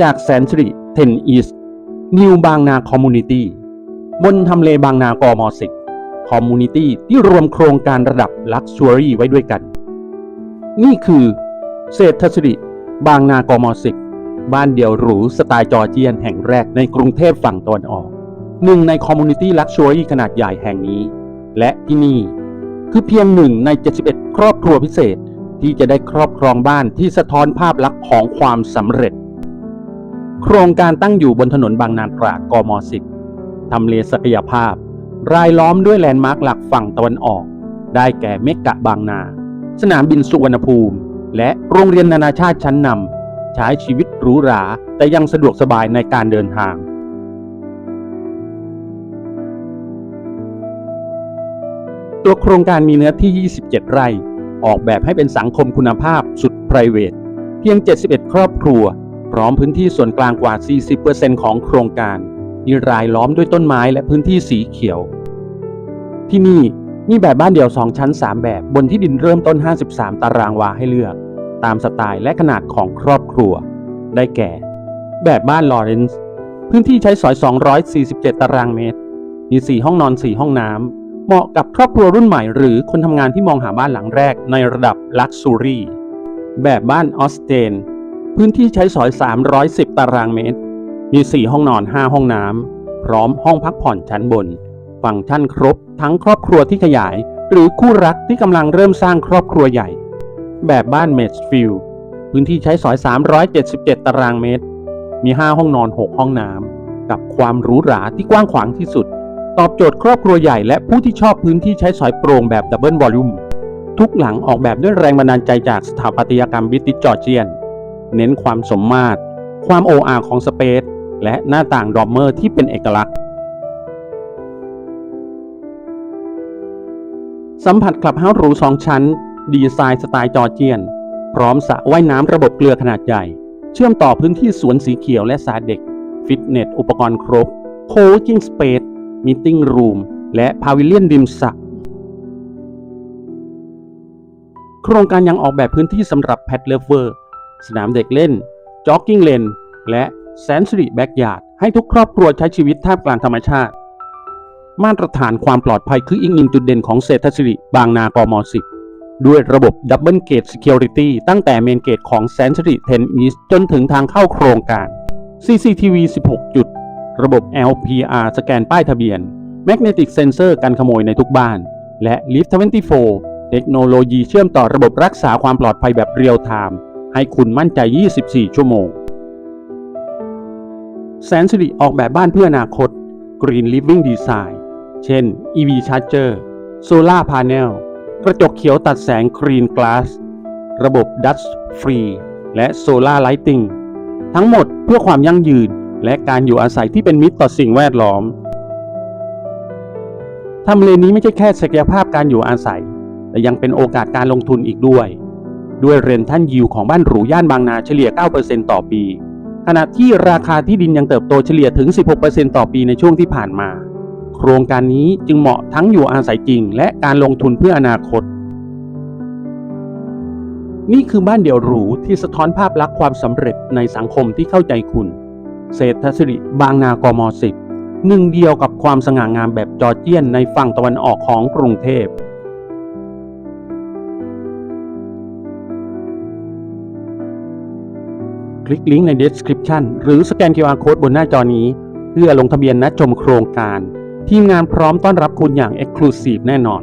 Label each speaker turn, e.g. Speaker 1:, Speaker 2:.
Speaker 1: จากแสนสิริเทนอีสนิวบางนาคอมมูนิตี้บนทำเลบางนากมสิกคอมมูนิตี้ที่รวมโครงการระดับลักชัวรี่ไว้ด้วยกัน นี่คือเศรษฐสิริบางนากมสิกบ้านเดี่ยวหรูสไตล์จอร์เจียนแห่งแรกในกรุงเทพฝั่งตะวันออก หนึ่งในคอมมูนิตี้ลักชัวรี่ขนาดใหญ่แห่งนี้ และที่นี่คือเพียงหนึ่งใน 71 ครอบครัวพิเศษที่จะได้ครอบครองบ้านที่สะท้อนภาพลักษณ์ของความสำเร็จ โครงการตั้งอยู่บนถนนบางนาตราดกม 10ทำเลศักยภาพ รายล้อมด้วยแลนด์มาร์คหลักฝั่งตะวันออก ได้แก่เมกะบางนา สนามบินสุวรรณภูมิ และโรงเรียนนานาชาติชั้นนำใช้ชีวิตหรูหรา แต่ยังสะดวกสบายในการเดินทางตัวโครงการมีเนื้อที่ 27 ไร่ ออกแบบให้เป็นสังคมคุณภาพสุด p r i v a t เพียง 71 ครอบครัว พร้อมพื้นที่ส่วนกลางกว่า 40%ของโครงการที่รายล้อมด้วยต้นไม้และพื้นที่สีเขียว ที่นี่มีแบบบ้านเดี่ยว 2 ชั้น 3 แบบบนที่ดินเริ่มต้น 53 ตารางวาให้เลือก ตามสไตล์และขนาดของครอบครัว ได้แก่ แบบบ้านลอเรนซ์พื้นที่ใช้สอย 247 ตารางเมตร มี 4 ห้องนอน 4 ห้องน้ำ เหมาะกับครอบครัวรุ่นใหม่หรือคนทำงานที่มองหาบ้านหลังแรกในระดับลักซ์รี่แบบบ้านออสเตน พื้นที่ใช้สอย 310 ตารางเมตร มี 4 ห้องนอน 5 ห้องน้ำ พร้อมห้องพักผ่อนชั้นบน ฟังก์ชันครบ ทั้งครอบครัวที่ขยาย หรือคู่รักที่กำลังเริ่มสร้างครอบครัวใหญ่ แบบบ้านเมสฟิลพื้นที่ใช้สอย 377 ตารางเมตร มี 5 ห้องนอน 6 ห้องน้ำ กับความหรูหราที่กว้างขวางที่สุด ตอบโจทย์ครอบครัวใหญ่และผู้ที่ชอบพื้นที่ใช้สอยโปร่งแบบดับเบิลวอลลุ่ม ทุกหลังออกแบบด้วยแรงบันดาลใจจากสถาปัตยกรรมบิติจอร์เจียน เน้นความสมมาตร ความโออาของสเปซและหน้าต่างดอมเมอร์ที่เป็นเอกลักษณ์ สัมผัสคลับเฮาส์หรูสองชั้น ดีไซน์สไตล์จอร์เจียน พร้อมสระว่ายน้ำระบบเกลือขนาดใหญ่ เชื่อมต่อพื้นที่สวนสีเขียวและสาเด็ก ฟิตเนส อุปกรณ์ครบ โคจิ้งสเปซมิ팅รูม และพาวิเลียนริมสระโครงการยังออกแบบพื้นที่สำหรับแพทเลเวอร์ สนามเด็กเล่นจ็อกกิ้งเลนและแซน u รีแบ็กยาร์ดให้ทุกครอบครัวใช้ชีวิตท่ามกลางธรรมชาติ มาตรฐานความปลอดภัยคืออีกหนึ่งจุดเด่นของเศรษฐศิริบางนากม 10 ด้วยระบบดับเบิลเกต Security ตั้งแต่เมนเกตของแซน u รี10 East จนถึงทางเข้าโครงการ CCTV 16 จุด ระบบ LPR สแกนป้ายทะเบียน Magnetic Sensor กันขโมยในทุกบ้าน และ Lift 24 เทคโนโลยีเชื่อมต่อระบบรักษาความปลอดภัยแบบเรียลไทม์ ให้คุณมั่นใจ 24 ชั่วโมง แสนสิริออกแบบบ้านเพื่ออนาคต Green Living Design เช่น EV Charger Solar Panel กระจกเขียวตัดแสง Green Glass ระบบ Dust Free และ Solar Lighting ทั้งหมดเพื่อความยั่งยืนและการอยู่อาศัยที่เป็นมิตรต่อสิ่งแวดล้อมทำเลนี้ไม่ใช่แค่ศักยภาพการอยู่อาศัย แต่ยังเป็นโอกาสการลงทุนอีกด้วย ด้วยเรนทันยิวของบ้านหรูย่านบางนาเฉลี่ย 9%ต่อปี ขณะที่ราคาที่ดินยังเติบโตเฉลี่ยถึง 16%ต่อปีในช่วงที่ผ่านมา โครงการนี้จึงเหมาะทั้งอยู่อาศัยจริง และการลงทุนเพื่ออนาคต นี่คือบ้านเดี่ยวหรูที่สะท้อนภาพลักษณ์ความสำเร็จในสังคมที่เข้าใจคุณ เศรษฐศิริบางนากม 10หนึ่งเดียวกับความสง่างามแบบจอร์เจียนในฝั่งตะวันออกของกรุงเทพ ลิกลิงก์ใน description หรือสแกน QR Code บนหน้าจอนี้ เพื่อลงทะเบียนนัดชมโครงการ ทีมงานพร้อมต้อนรับคุณอย่าง Exclusive แน่นอน